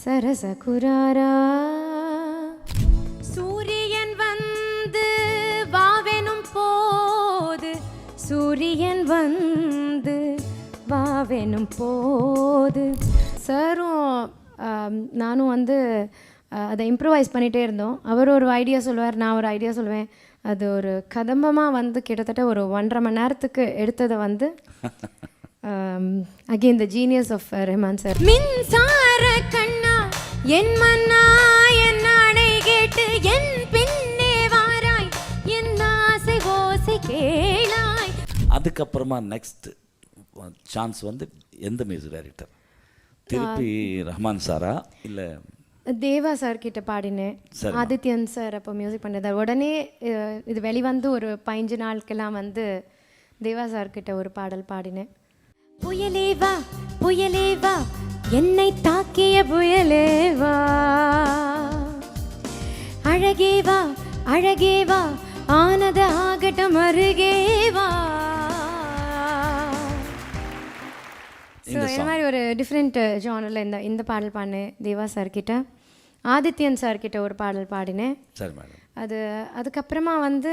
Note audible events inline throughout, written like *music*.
சரச குராரா சூரியன் வந்து வாவெனும் போது சூரியன் வந்து வாவெனும் போது. சாரும் நானும் வந்து அதை இம்ப்ரூவைஸ் பண்ணிகிட்டே இருந்தோம். அவர் ஒரு ஐடியா சொல்லுவார் நான் ஒரு ஐடியா சொல்லுவேன். அது ஒரு கதம்பமாக வந்து கிட்டத்தட்ட ஒரு ஒன்றரை மணி நேரத்துக்கு எடுத்ததை வந்து again the genius of Rahman sir மின்சார கண் என் மன்னா என் ஆணை கேட்டு என் பின்னே வாராய் என் ஆசை ஓசை கேளாய். அதுக்கப்புறமா நெக்ஸ்ட் சான்ஸ் வந்து எந்த மியூசிக் டைரக்டர் திருப்பி ரஹ்மான் சாரா இல்லை தேவா சார் கிட்ட பாடினேன். ஆதித்யன் சார் அப்போ மியூசிக் பண்ணதார் உடனே இது வெளிவந்து ஒரு பதினஞ்சு நாளுக்கெல்லாம் வந்து தேவா சார் கிட்ட ஒரு பாடல் பாடினேன். புயலே வா புயலே வா என்னை தாக்கிய புயலே வா. அழகே வா அழகே வா ஆனத ஆகட்டும் அருகே வா. ஸோ இந்த மாதிரி ஒரு டிஃப்ரெண்ட் ஜானரில் இந்த இந்த பாடல் பாடினேன் தேவா சார் கிட்ட ஆதித்யன் சார் கிட்ட ஒரு பாடல் பாடினேன். சரி மேடம் அது அதுக்கப்புறமா வந்து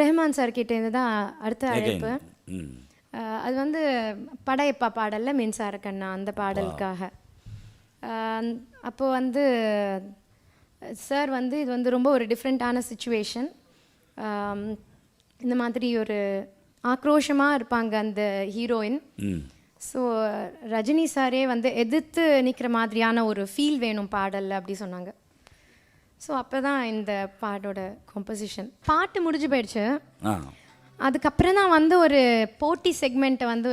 ரெஹ்மான் சார் கிட்ட இருந்து தான் அடுத்த அழைப்பு. அது வந்து படையப்பா பாடல்ல மின்சார கண்ணா அந்த பாடலுக்காக. ஆஹ் அப்போ வந்து சார் வந்து இது வந்து ரொம்ப ஒரு டிஃப்ரெண்ட்டான சுச்சுவேஷன் இந்த மாதிரி ஒரு ஆக்ரோஷமாக இருப்பாங்க அந்த ஹீரோயின் ஸோ ரஜினி சாரே வந்து எதிர்த்து நிற்கிற மாதிரியான ஒரு ஃபீல் வேணும் பாடல்ல அப்படி சொன்னாங்க. ஸோ அப்போ தான் இந்த பாட்டோட கம்போசிஷன் பாட்டு முடிஞ்சு போயிடுச்சு. அதுக்கப்புறம் தான் வந்து ஒரு போட்டி செக்மெண்ட்டை வந்து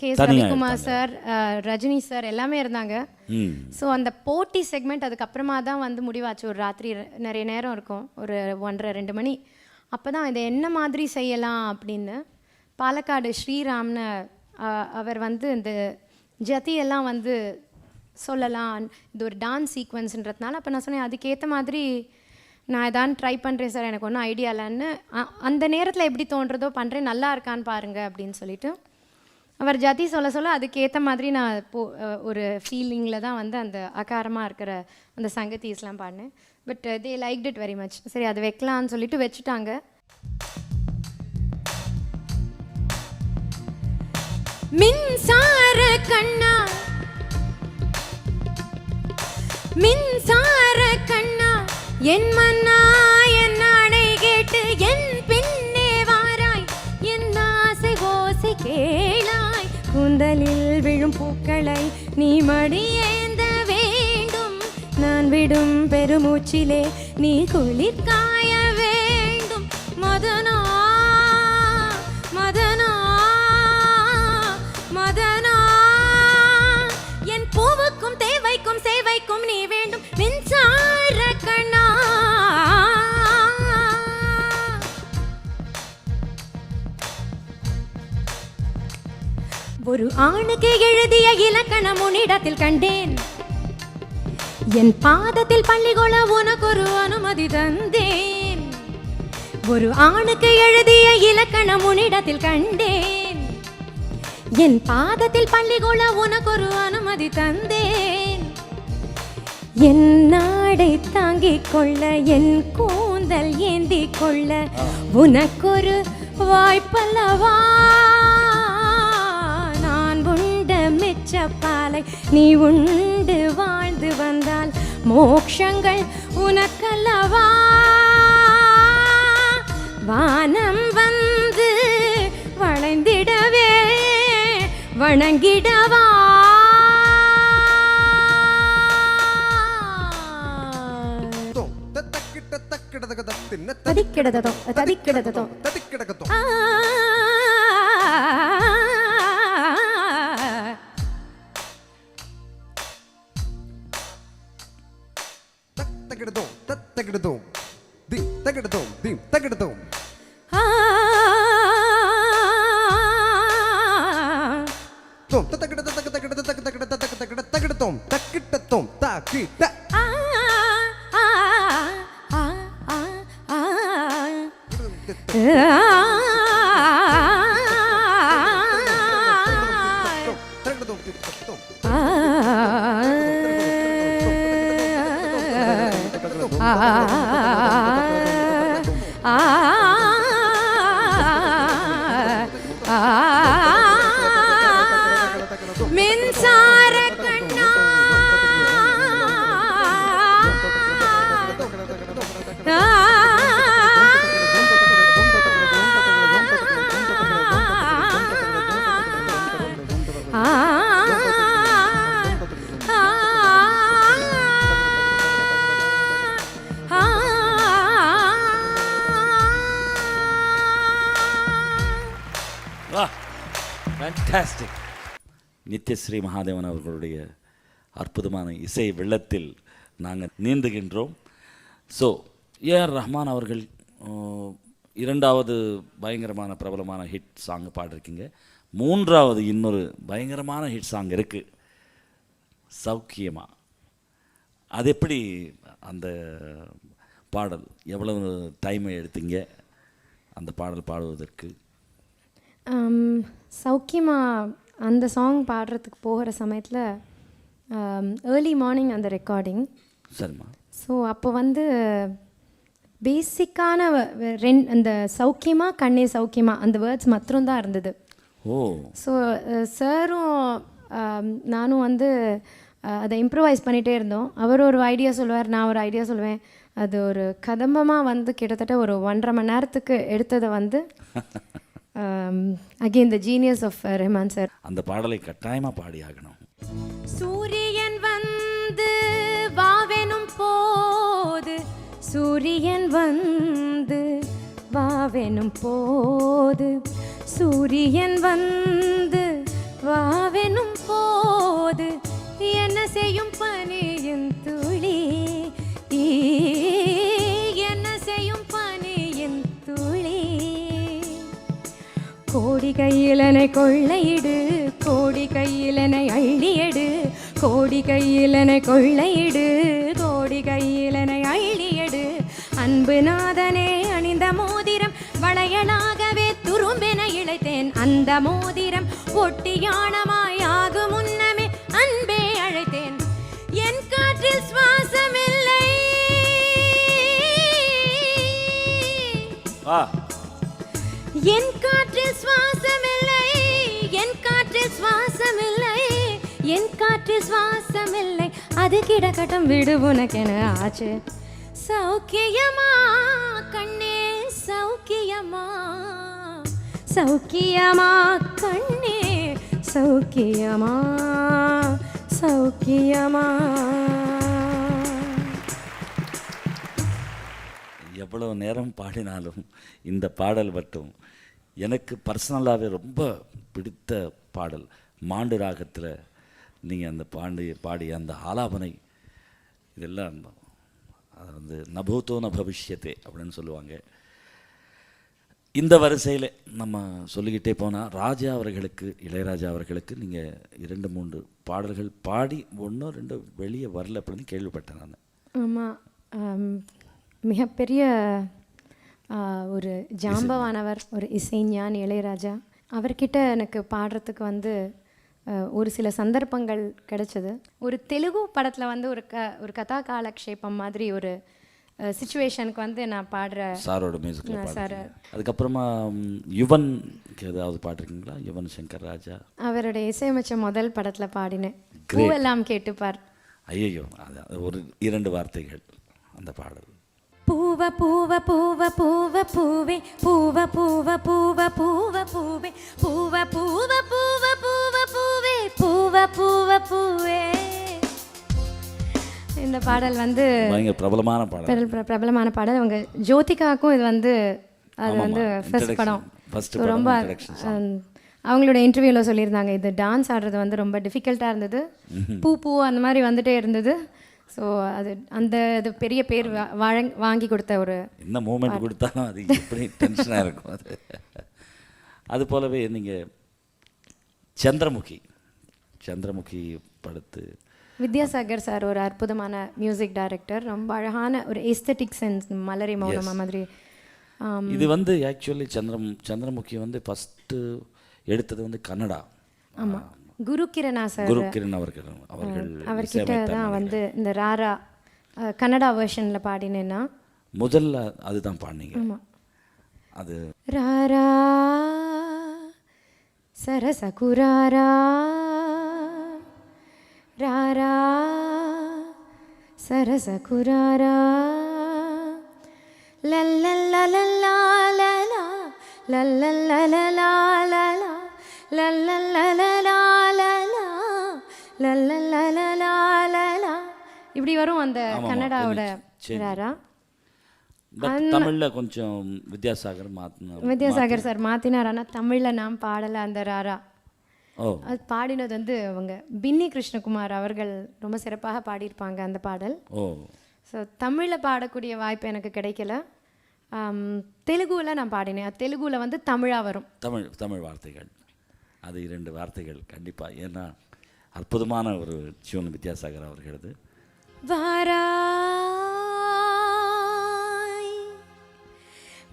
K S Ravikumar sir Rajini sir எல்லாமே இருந்தாங்க. ஸோ அந்த போட்டி செக்மெண்ட் அதுக்கப்புறமா தான் வந்து முடிவாச்சு. ஒரு ராத்திரி நிறைய நேரம் இருக்கும். ஒரு ஒன்றரை ரெண்டு மணி. அப்போ தான் இதை என்ன மாதிரி செய்யலாம் அப்படின்னு பாலக்காடு ஸ்ரீராம்னு அவர் வந்து இந்த ஜதியெல்லாம் வந்து சொல்லலாம். இது ஒரு டான்ஸ் சீக்வன்ஸ்ன்றதுனால அப்போ நான் சொன்னேன் அதுக்கேற்ற மாதிரி நான் எதான் ட்ரை பண்ணுறேன் சார் எனக்கு ஒன்றும் ஐடியா இல்லைன்னு அந்த நேரத்தில் எப்படி தோன்றதோ பண்ணுறேன் நல்லா இருக்கான்னு பாருங்கள் அப்படின்னு சொல்லிட்டு. அவர் ஜதி சொல்ல சொல்ல அதுக்கேற்ற மாதிரி நான் போ ஒரு ஃபீலிங்கில் தான் வந்து அந்த அகாரமாக இருக்கிற அந்த சங்கத்தீஸ்லாம் பாடினேன் but they like it very much சரி அது வைக்கலான்னு சொல்லிட்டு வச்சுட்டாங்க. மின்சார கண்ணா. மின்சார கண்ணா. என் மன்னா என் ஆணை கேட்டு என் பின்னே வாராய். என் ஆசை ஓசை கேளாய். கூந்தலில் விழும் பூக்களை நீ மடியேந்த வேண்டும். நான் விடும் பெருமூச்சிலே நீ குளிர்காய வேண்டும். மதனா ஒரு ஆணுக்கு எழுதிய இலக்கணம் உன்னிடத்தில் கண்டேன். என் பாதத்தில் பள்ளிகொள்ள உனக்கு ஒரு அனுமதி தந்தேன். ஒரு ஆணுக்கு எழுதிய இலக்கணம் உன்னிடத்தில் கண்டேன். என் பாதத்தில் பள்ளிகொள்ள உனக்கு ஒரு அனுமதி தந்தேன். என் நாடை தாங்கிக் கொள்ள என் கூந்தல் ஏந்திக் கொள்ள உனக்கொரு வாய்ப்பல்லவா? மிச்சப்பாலை நீ உண்டு வாழ்ந்து வந்தால் மோக்ஷங்கள் உனக்கல்லவா? வானம் வந்து வளைந்திடவே வணங்கிடவா? தோம் தத்தக்கிட்ட தக்கிடதக 둘, 셋. 아, 아, 아, ஃபேண்டாஸ்டிக் நித்யஸ்ரீ மகாதேவன் அவர்களுடைய அற்புதமான இசை வெள்ளத்தில் நாங்கள் நீந்துகின்றோம். ஸோ ஏஆர் ரஹ்மான் அவர்கள் இரண்டாவது பயங்கரமான பிரபலமான ஹிட் சாங் பாடிருக்கீங்க. மூன்றாவது இன்னொரு பயங்கரமான ஹிட் சாங் இருக்குது சௌக்கியமாக அது எப்படி அந்த பாடல் எவ்வளவு டைமை எடுத்தீங்க? அந்த பாடல் பாடுவதற்கு? சௌக்கியமா அந்த சாங் பாடுறதுக்கு போகிற சமயத்தில் ஏர்லி மார்னிங் அந்த ரெக்கார்டிங் சரிம்மா. ஸோ அப்போ வந்து பேசிக்கான ரெண் அந்த சௌக்கியமா கண்ணே சௌக்கியமா அந்த வேர்ட்ஸ் மாத்திரம்தான் இருந்தது. ஓ. ஸோ சாரும் நானும் வந்து அதை இம்ப்ரூவைஸ் பண்ணிகிட்டே இருந்தோம். அவர் ஒரு ஐடியா சொல்லுவார் நான் ஒரு ஐடியா சொல்லுவேன். அது ஒரு கதம்பமாக வந்து கிட்டத்தட்ட ஒரு ஒன்றரை மணி நேரத்துக்கு எடுத்ததை வந்து *laughs* again the genius of Rahman sir அந்த பாடலை கட்டாயமாக பாடி ஆகணும் சூரியன் வந்து வாவெனும் போது சூரியன் வந்து வாவெனும் போது சூரியன் வந்து வாவெனும் போது என்ன செய்யும் பனியின் துளி ஈ, கோடி கையிலனை கொள்ளையிடு கோடி கையிலனை அள்ளியடு கோடி கையிலனை கொள்ளையிடு கோடி கையிலனை அள்ளியடு. அன்பு நாதனே அணிந்த மோதிரம் வளையனாகவே துரும்பென இழைத்தேன். அந்த மோதிரம் ஒட்டியானமாய் ஆகும் முன்னமே அன்பே அழைத்தேன். என் காற்றில் சுவாசமில்லை. என் காற்று சுவாசமில்லை. என் காற்று சுவாசமில்லை. என் காற்று சுவாசமில்லை. அது கிடக்கட்டும் விடு உனக்கென ஆச்சு. சௌக்கியமா? கண்ணே சௌக்கியமா? சௌக்கியமா? கண்ணே சௌக்கியமா? சௌக்கியமா? எவ்வளவு நேரம் பாடினாலும் இந்த பாடல் மட்டும் எனக்கு பர்சனலாகவே ரொம்ப பிடித்த பாடல். மாண்டு ராகத்தில் நீங்கள் அந்த பாண்டு பாடிய அந்த ஆலாபனை இதெல்லாம் அது வந்து நபூத்தோ ந பவிஷ்யத்தே அப்படின்னு சொல்லுவாங்க. இந்த வரிசையில் நம்ம சொல்லிக்கிட்டே போனால் ராஜா அவர்களுக்கு இளையராஜா அவர்களுக்கு நீங்கள் இரண்டு மூன்று பாடல்கள் பாடி ஒன்றோ ரெண்டோ வெளியே வரல அப்படின்னு கேள்விப்பட்டேன் நான். ஆமாம் மிகப்பெரிய ஒரு ஜாம்பவானவர் ஒரு இசைஞானி இளையராஜா. அவர்கிட்ட எனக்கு பாடுறதுக்கு வந்து ஒரு சில சந்தர்ப்பங்கள் கிடைச்சது. ஒரு தெலுங்கு படத்தில் வந்து ஒரு க ஒரு கதா காலக்ஷேபம் மாதிரி ஒரு சுச்சுவேஷனுக்கு வந்து நான் பாடுற சாரோட மியூசிக்கில் ஆ, சார். அதுக்கப்புறமா ம், யுவன்க்கு ஏதாவது பாடிருக்கீங்களா? யுவன் சங்கர் ராஜா. அவருடைய இசையமைச்ச முதல் படத்தில் பாடினேன். பூவெல்லாம் கேட்டுப்பார். ஐயோ அது ஒரு இரண்டு வார்த்தைகள் அந்த பாடல். பூவ பூவ பூவ பூவ பூவே. பூவ பூவ பூவ பூவ பூவே. பூவ பூவ பூவ பூவ பூவே. பூவ பூவ பூவே. இந்த பாடல் வந்து பிரபலமான பாடல். பிரபல- பிர- பிரபலமான பாடல். அவங்க ஜோதிகாவுக்கும் இது வந்து அது வந்து ஃபர்ஸ்ட். படம். ரொம்ப அவங்களோட இன்டர்வியூவில் சொல்லியிருந்தாங்க. இது டான்ஸ் ஆடுறது வந்து ரொம்ப டிஃபிகல்ட்டாக இருந்தது. பூ பூ அந்த மாதிரி வந்துட்டே இருந்தது. ஸோ அது அந்த இது பெரிய பேர் வழங் வாங்கி கொடுத்த ஒரு என்ன மூமெண்ட் கொடுத்தாலும் அது எப்படி டென்ஷனாக இருக்கும் அது? அது போலவே நீங்கள் சந்திரமுகி சந்திரமுகி படுத்து வித்யாசாகர் சார் ஒரு அற்புதமான மியூசிக் டைரக்டர் ரொம்ப அழகான ஒரு எஸ்தட்டிக் சென்ஸ் மலரி மௌனமா மாதிரி. இது வந்து ஆக்சுவலி சந்திரம் சந்திரமுகி வந்து ஃபஸ்ட்டு எடுத்தது வந்து கன்னடா. ஆமா. குரு கிரணா சார். குரு கிரண் அவர்கள் அவர்கள் அவர்கிட்ட தான் வந்து இந்த ராரா கன்னடா வெர்ஷனில் பாடினேன்னா. முதல்ல அதுதான் பாடினீங்க. ஆமாம் அது ராரா சரசகுராரா ராரா சரசகுராரா. லல்லல்லலலா லலா லல்லல்லலலா லலா லல்லல்லலலா இப்படி வரும் அந்த கன்னடாவோட. ராரா தமிழில் கொஞ்சம் வித்யாசாகர் மாற்றின வித்யாசாகர் சார் மாற்றினார் ஆனால் தமிழில் நான் பாடலை அந்த ராரா. அது பாடினது வந்து அவங்க பின்னி கிருஷ்ணகுமார் அவர்கள் ரொம்ப சிறப்பாக பாடியிருப்பாங்க அந்த பாடல். ஓ. ஸோ தமிழில் பாடக்கூடிய வாய்ப்பு எனக்கு கிடைக்கல. ஆம், தெலுங்குல நான் பாடினேன். தெலுங்குல வந்து தமிழாக வரும். தமிழ் தமிழ் வார்த்தைகள். அது இரண்டு வார்த்தைகள் கண்டிப்பாக ஏன்னா அற்புதமான ஒரு சிவன் வித்யாசாகர் அவர்களது. வாராய்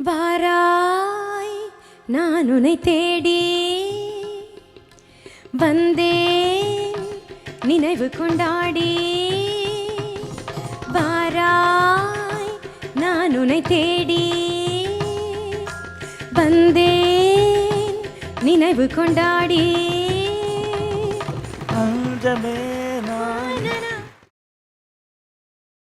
வாராய் நான் உன்னை தேடி வந்தேன் நினைவு கொண்டாடி. வாராய் நான் உன்னை தேடி வந்தேன் நினைவு கொண்டாடி. அஞ்சமே